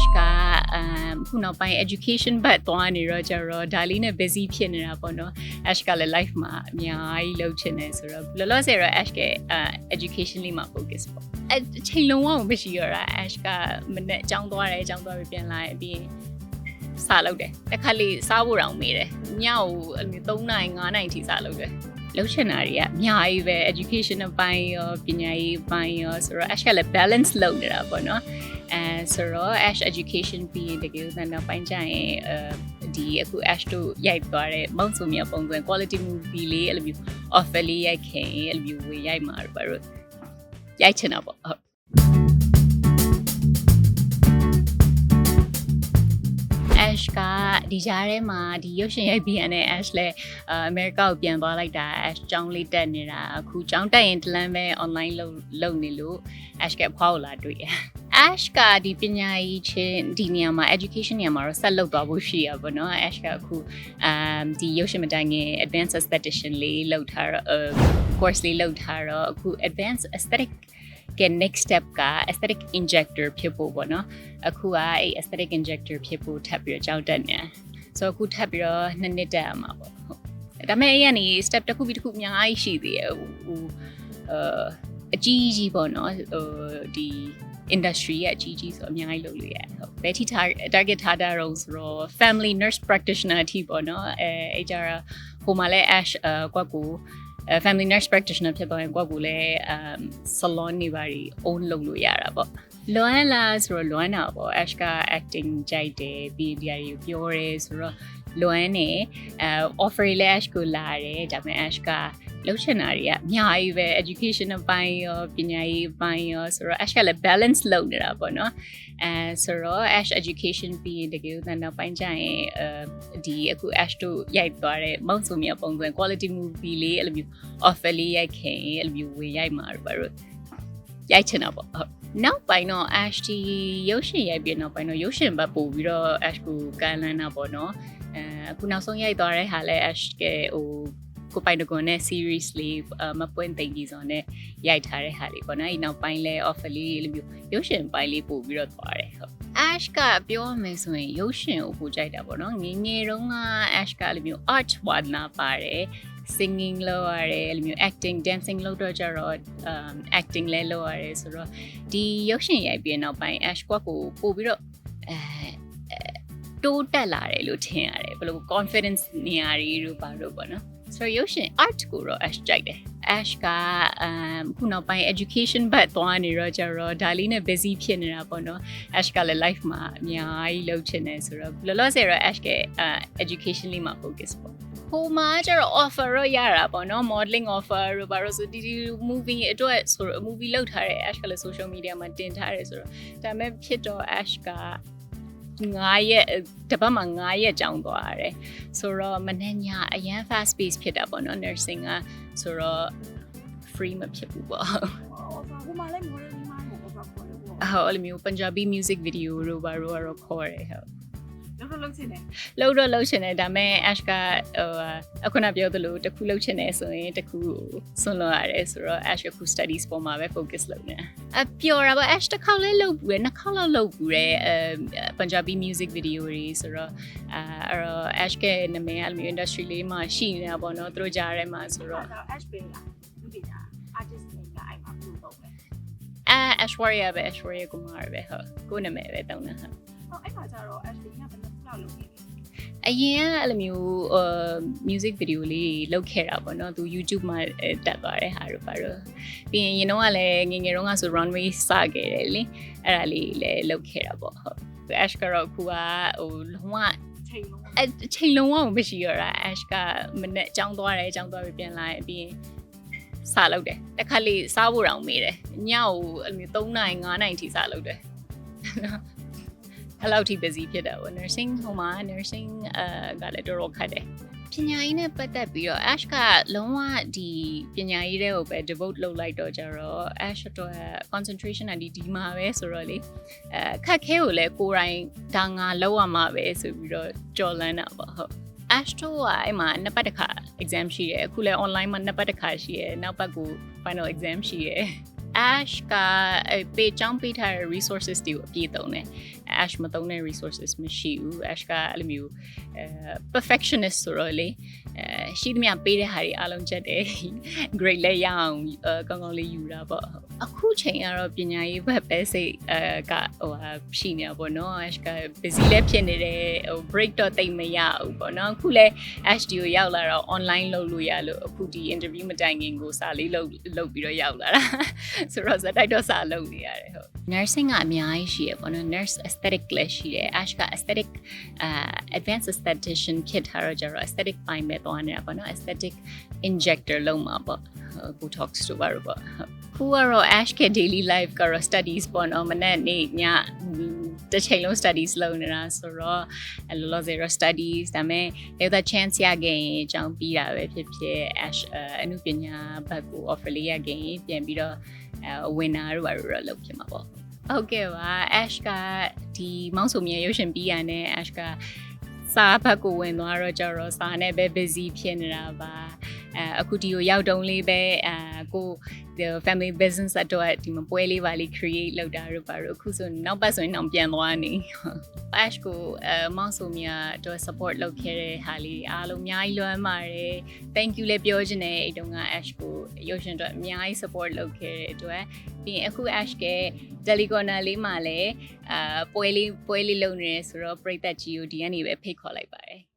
Ash က um ခုနောက်ပိုင်း education ဘက်သွားနေတော့ကြတော့ဒါလေးနဲ့ busy ဖြစ်နေတာပေါ့နော် Ash ကလည်း life မှာအများကြီးလုပ်ချင်တယ်ဆိုတော့လောလောဆယ်တော့ Ash က uh, education လေးမှာ focus ပေါ့အအချိန်လုံးဝမရှိရတာ Ash ကမနေ့အကြောင်းသွားတယ်အကြောင်းသွားပြီးပြန်လာရင်ပြီးရင်စားလုပ်တယ်တစ်ခါလေးစားဖို့တောင်မေးတယ်ညကိုအဲ့လို3နိုင်5နိုင်ထိစားလုပ်တယ်လှုပ်ရှင်တာတွေကအများကြီးပဲ education အပိုင်းရောပညာရေးအပိုင်းရောဆိုတော့ Ash ကလည်း balance လုပ်နေတာပေါ့နော် အဲဆိုတော့ Ash education ပြီးရင်တကယ်လို့နောက်ပိုင်းကျရင်အဲဒီအခု Ash တို့ရိုက်သွားတဲ့မောင်စုံမြပုံစံ quality movie လေးအဲ့လိုမျိုး offer လေးရိုက်ခင်အဲ့လိုမျိုးဝေရိုက်မှာတော့ဘာလို့ရိုက်ချင်တာပေါ့ဟုတ် Ash ကဒီကြားထဲမှာဒီရုပ်ရှင်ရိုက်ပြီးရတဲ့ Ash လည်းအမေရိကကိုပြန်သွားလိုက်တာ Ash ကျောင်းလေးတက်နေတာအခုကျောင်းတက်ရင်တလန်းပဲ online လုပ်လုပ်နေလို့ Ash ကအဖွားကိုလာတွေ့ရ Ash ကဒီပညာရေးချင်းဒီနေရာမှာ education နေရာမှာတော့ဆက်လုပ်သွားဖို့ရှိရပါတော့ Ash ကအခု um ဒီရုပ်ရှင်မတိုင်ခင် advanced aesthetician လေးလုပ်ထားတော့ course လေးလုပ်ထားတော့အခု advanced aesthetic က next step က aesthetic injector ဖြစ်ဖို့ပေါ့နော်အခုကအဲ့ aesthetic injector ဖြစ်ဖို့ထပ်ပြီးတော့ကြောက်တက်နေဆိုတော့အခုထပ်ပြီးတော့နှစ်နှစ်တက်ရမှာပေါ့ဟုတ်ဒါပေမဲ့အဲ့ကနေ step တစ်ခုပြီးတစ်ခုအများကြီးရှိသေးတယ်ဟိုဟိုအာအကြီးကြီးပေါ့နော်ဟိုဒီ industry ရဲ့အကြီးကြီးဆိုအများကြီးလုပ်လို့ရတယ်ဟုတ်ဘယ်ထိ target ထားတာတော့ဆိုတော့ family nurse practitioner အထိပေါ့နော်အဲအဲ့ကြတော့ဟိုမှာလဲ ash အကွက်ကို family nurse practitioner ဖြစ်သွားရင်ကိုယ့်ကိုလည်း um salon နေပါရီ own လုပ်လို့ရတာပေါ့လွမ်းလားဆိုတော့လွမ်းတာပေါ့ Ash က acting ကြိုက်တယ်ပြီးဒီအရာကိုပြောရဲဆိုတော့ လွမ်းနေအဲ offer လေး Ash ကိုလာတယ်ဒါပေမဲ့ Ash ကလှုပ်ချင်တာတွေကအများကြီးပဲ education အပိုင်းရောပညာရေးအပိုင်းရောဆိုတော့ Ash ကလည်း balance လုပ်နေတာပေါ့နော်အဲဆိုတော့ Ash education ပြီးရင်တကယ်လို့နောက်ပိုင်းကျရင်အဲဒီအခု Ash တို့ရိုက်သွားတဲ့မောင်စုံမြပုံစံ quality movie လေးအဲ့လိုမျိုး offer လေးရိုက်ခင်အဲ့လိုမျိုးဝေရိုက်မှာတော့ဘာလို့ရိုက်ချင်တာပေါ့ဟုတ် နောက်ပိုင်းတော့ Ash ဒီရုပ်ရှင်ရိုက်ပြီးနောက်ပိုင်းတော့ရုပ်ရှင်ဘက်ပို့ပြီးတော့ Ash ကိုကန်လန်းတာပေါ့နော်အဲအခုနောက်ဆုံးရိုက်သွားတဲ့ဟာလဲ Ash ကဟိုကိုပိုင်တကွန်နဲ့ series လေးမပွင့်သိမ့်ကြီးစောနဲ့ရိုက်ထားတဲ့ဟာလေးပေါ့နော်။ဒီနောက်ပိုင်းလဲ offer လေးလိုမျိုးရုပ်ရှင်ပိုင်းလေးပို့ပြီးတော့သွားတယ်ဟုတ်။ Ash ကပြောရမယ်ဆိုရင်ရုပ်ရှင်ကိုပို့ကြိုက်တာပေါ့နော်။ငငယ်တုန်းက Ash ကလိုမျိုး art ဝါဒနာပါတယ်။ singing လုပ်ရတယ်အဲ့လိုမျိုး acting dancing လုပ်တော့ကြတော့ um acting လဲလုပ်ရတယ်ဆိုတော့ဒီရုပ်ရှင်ရိုက်ပြီးနောက်ပိုင်း Ash ကွက်ကိုပို့ပြီးတော့အဲတိုးတက်လာတယ်လို့ထင်ရတယ်ဘယ်လို confidence နေရာတွေတို့ပါတော့ပေါ့နော်ဆိုတော့ရုပ်ရှင် art ကိုတော့ Ash ကြိုက်တယ် Ash က um ခုနောက်ပိုင်း education ဘက်သွားနေတော့ကြတော့ဒါလေးနဲ့ busy ဖြစ်နေတာပေါ့နော် Ash ကလည်း life မှာအများကြီးလုပ်ချင်တယ်ဆိုတော့လောလောဆယ်တော့ Ash က education လေးမှာ focus ပေါ့ ဟိုမှာကျတော့ offer ရရတာပေါ့နော် modeling offer ရပါတော့ဆိုဒီဒီ movie အတွက်ဆိုတော့ movie လောက်ထားတယ် Ash ကလည်း social media မှာတင်ထားတယ်ဆိုတော့ဒါပေမဲ့ဖြစ်တော့ Ash က9ရက်တပတ်မှာ9ရက်ကြောင်းသွားရတယ်ဆိုတော့မနေ့ညအရန် fast pace ဖြစ်တာပေါ့နော် nursing ကဆိုတော့ free မဖြစ်ဘူးပေါ့ဟိုမှာလည်း modeling မှာပေါ့ပေါ့ပေါ့လို့ပေါ့ဟုတ်အဲ့လိုမျိုး Punjabi music video တို့ဘာတို့ကတော့ခေါ်တယ်ဟုတ် လောက်တော့လောက်ချင်တယ်လှုပ်တော့လှုပ်ရှင်တယ်ဒါပေမဲ့ Ash ကဟိုအခုနပြောသလိုတစ်ခုလှုပ်ရှင်တယ်ဆိုရင်တစ်ခုဆွန့်လွတ်ရတယ်ဆိုတော့ Ash ကခု studies ပေါ်မှာပဲ focus လုပ်နေအပျော်တာပေါ့ Ash တစ်ခေါက်လေးလှုပ်ဘူးရယ်နှစ်ခေါက်လောက်လှုပ်ဘူးရယ်အဲ Punjabi music video တွေဆိုတော့အဲအဲ့တော့ Ash ကနာမည်အဲ့လိုမျိုး industry လေးမှာရှိနေတာပေါ့နော်သူတို့ကြားထဲမှာဆိုတော့တော့ Ash ပေးလားလူပညာ artist တွေကအဲ့မှာပြုလုပ်မယ်အဲ Ashwarya ပဲ Ashwarya Kumar ပဲဟုတ်ကိုနာမည်ပဲတောင်းတာဟုတ် ဟောအဲ့မှာကျတော့ Ash ကဘယ်လိုလောက်လုပ်နေလဲအရင်ကအဲ့လိုမျိုးအာ music video လေးလုပ်ခဲ့တာပေါ့နော်သူ YouTube မှာတက်သွားတဲ့ဟာတို့ပါတော့ပြီးရင်ရင်တော့ကလည်းငငယ်တုန်းကဆို runway စခဲ့တယ်လေအဲ့ဒါလေးလည်းလုပ်ခဲ့တာပေါ့ဟုတ် Ash ကတော့အခုကဟိုလုံးဝချိန်လုံးအချိန်လုံးဝမရှိရတာ Ash ကမနေ့အကြောင်းသွားတယ်အကြောင်းသွားပြီးပြန်လာရင်ပြီးရင်စားလုပ်တယ်တစ်ခါလေးစားဖို့တောင်မေးတယ်ညကိုအဲ့လိုမျိုး3နိုင်5နိုင်ထိစားလုပ်တယ် အဲ့လောက်ထိ busy ဖြစ်တာပေါ့ nursing ဟိုမှာ nursing အဲကလည်းတော်တော်ခက်တယ်ပညာရေးနဲ့ပတ်သက်ပြီးတော့ Ash ကလုံးဝဒီပညာရေးတွေကိုပဲ devote လုပ်လိုက်တော့ကြတော့ Ash တော့ concentration ကဒီဒီမှာပဲဆိုတော့လေအဲခက်ခဲကိုလည်းကိုယ်တိုင်ဒါငါလောက်ရမှာပဲဆိုပြီးတော့ကြော်လန်းတာပေါ့ဟုတ် Astro ကအဲ့မှာနှစ်ပတ်တစ်ခါ exam ရှိတယ်အခုလည်း online မှာနှစ်ပတ်တစ်ခါရှိတယ်နောက်ပတ်ကို final exam ရှိတယ် Ash ကအဲ့ပေးချောင်းပေးထားတဲ့ resources တွေကိုအပြည့်သုံးတယ် Ash မသုံးတဲ့ resources မရှိဘူး Ash ကအဲ့လိုမျိုးအဲ perfectionist ဆိုတော့လေအဲရှိသမျှပေးတဲ့ဟာတွေအားလုံးချက်တယ် grade လည်းရအောင်အဲကောင်းကောင်းလေးယူတာပေါ့အခုချိန်ကတော့ပညာရေးဘက်ပဲစိတ်အဲကဟိုဟာရှိနေတာပေါ့နော် Ash က busy လည်းဖြစ်နေတယ်ဟို break တော့တိတ်မရဘူးပေါ့နော်အခုလည်း Ash ဒီကိုရောက်လာတော့ online လုပ်လို့ရလို့အခုဒီ interview မတိုင်ခင်ကိုစာလေးလုပ်လုပ်ပြီးတော့ရောက်လာတာဆိုတော့ဇက်တိုက်တော့စာလုပ်နေရတယ်ဟုတ် nursing ကအများကြီးရှိရပေါ့နော် nurse aesthetic လည်းရှိတယ် Ash က aesthetic အာ advanced aesthetician ဖြစ်ထားတော့ကျတော့ aesthetic ပိုင်းပဲသွားနေတာပေါ့နော် aesthetic injector လုံးမှာပေါ့ဟို botox တို့ပါတော့ပေါ့ဟုတ်ခုကတော့ Ash က daily life ကတော့ studies ပေါ့နော်မနေ့နေ့ညတစ်ချိန်လုံး studies လုပ်နေတာဆိုတော့အလောလောဆယ်တော့ studies ဒါပေမဲ့ if the chance ရခဲ့ရင်အကြောင်းပြီးတာပဲဖြစ်ဖြစ် Ash အနုပညာဘက်ကို offer လေးရခဲ့ရင်ပြန်ပြီးတော့ အဝင်နာတို့ဘာလို့တော့လုပ်ဖြစ်မှာပေါ့ဟုတ်ကဲ့ပါ Ash ကဒီမောင်ဆိုမြေရုပ်ရှင်ပြီးရတဲ့ Ash ကစာဘက်ကိုဝင်သွားတော့ကြတော့စာနဲ့ပဲ busy ဖြစ်နေတာပါ အဲအခုဒီကိုရောက်တုံးလေးပဲအဲကို the family business အတွက်ဒီမှာပွဲလေးပါလေး create လုပ်တာတို့ပါတော့အခုဆိုနောက်ပတ်ဆိုရင်တော့ပြန်သွားနေ Ash ကိုအဲမောင်ဆိုမြအတွက် support လုပ်ခဲ့တဲ့ဟာလေးအားလုံးအများကြီးလွမ်းပါတယ် thank you လည်းပြောချင်တယ်အဲ့တုန်းက Ash ကိုရုပ်ရှင်အတွက်အများကြီး support လုပ်ခဲ့တဲ့အတွက်ပြီးရင်အခု Ash က Telecona လေးမှာလည်းအာပွဲလေးပွဲလေးလုပ်နေတယ်ဆိုတော့ပရိသတ်ကြီးကိုဒီကနေပဲဖိတ်ခေါ်လိုက်ပါတယ်